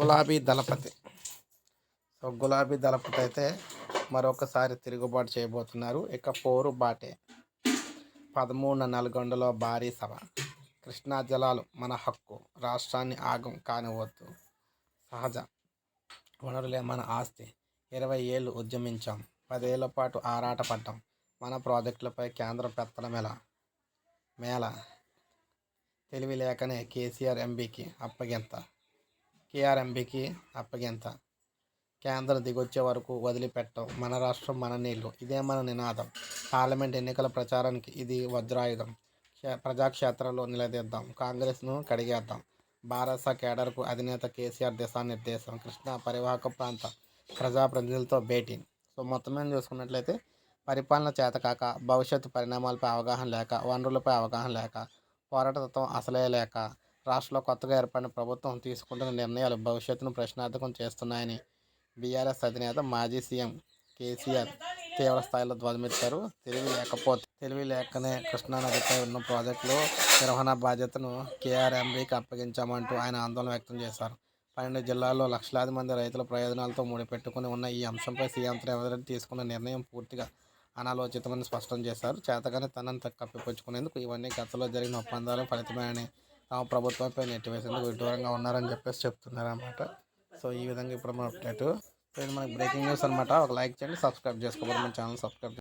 గులాబీ దళపతి. సో గులాబీ దళపతి అయితే మరొకసారి తిరుగుబాటు చేయబోతున్నారు. ఇక పోరు బాటే. పదమూడు నల్గొండలో భారీ సభ. కృష్ణా జలాలు మన హక్కు. రాష్ట్రాన్ని ఆగం కానివద్దు సహజ వనరులే మన ఆస్తి. ఇరవై ఏళ్ళు ఉద్యమించాం. పదేళ్ళ పాటు ఆరాటపడ్డాం మన ప్రాజెక్టులపై కేంద్ర పెత్తనం ఎలా? మేళ. తెలివి లేకనే కేసీఆర్ ఎంబీకి అప్పగింత. కేఆర్ఎంబీకి అప్పగింత. కేంద్రం దిగొచ్చే వరకు వదిలిపెట్టం మన రాష్ట్రం మన నీళ్ళు ఇదే మన నినాదం. పార్లమెంట్ ఎన్నికల ప్రచారానికి ఇది వజ్రాయుధం. క్షే- ప్రజాక్షేత్రంలో నిలదీద్దాం. కాంగ్రెస్ను కడిగేద్దాం. భారత కేడర్కు అధినేత కేసీఆర్ దిశానిర్దేశం. కృష్ణా పరివాహక ప్రాంత ప్రజాప్రతినిధులతో భేటీ. సో మొత్తం చూసుకున్నట్లయితే పరిపాలన చేతకాక భవిష్యత్తు పరిణామాలపై అవగాహన లేక వనరులపై అవగాహన లేక పోరాటతత్వం అసలే లేక రాష్ట్రంలో కొత్తగా ఏర్పడిన ప్రభుత్వం తీసుకుంటున్న నిర్ణయాలు భవిష్యత్తును ప్రశ్నార్థకం చేస్తున్నాయని బీఆర్ఎస్ అధినేత మాజీ సీఎం కేసీఆర్ తీవ్ర స్థాయిలో ధ్వజమెత్తారు. తెలివి లేకపోతే తెలివి లేకనే కృష్ణానదిపై ఉన్న ప్రాజెక్టులు నిర్వహణ బాధ్యతను కేఆర్ఎంబీకి అప్పగించామంటూ ఆయన ఆందోళన వ్యక్తం చేశారు. పన్నెండు జిల్లాల్లో లక్షలాది మంది రైతుల ప్రయోజనాలతో ముడిపెట్టుకుని ఉన్న ఈ అంశంపై సీఎం రేవంత్ రెడ్డి తీసుకున్న నిర్ణయం పూర్తిగా అనాలోచితమని స్పష్టం చేశారు. చేతగానే తనను కప్పిపుచ్చుకునేందుకు ఇవన్నీ గతంలో జరిగిన ఒప్పందాలు ఫలితమేనని ప్రభుత్వంపై నెట్టివేసేందుకు విడ్డూరంగా ఉన్నారని చెప్పేసి చెప్తున్నారు అనమాట సో ఈ విధంగా ఇప్పుడు మన అప్డేట్. సో ఇది మనకి బ్రేకింగ్ న్యూస్ అనమాట ఒక లైక్ చేయండి సబ్స్క్రైబ్ చేసుకోవాలి మన ఛానల్ సబ్స్క్రైబ్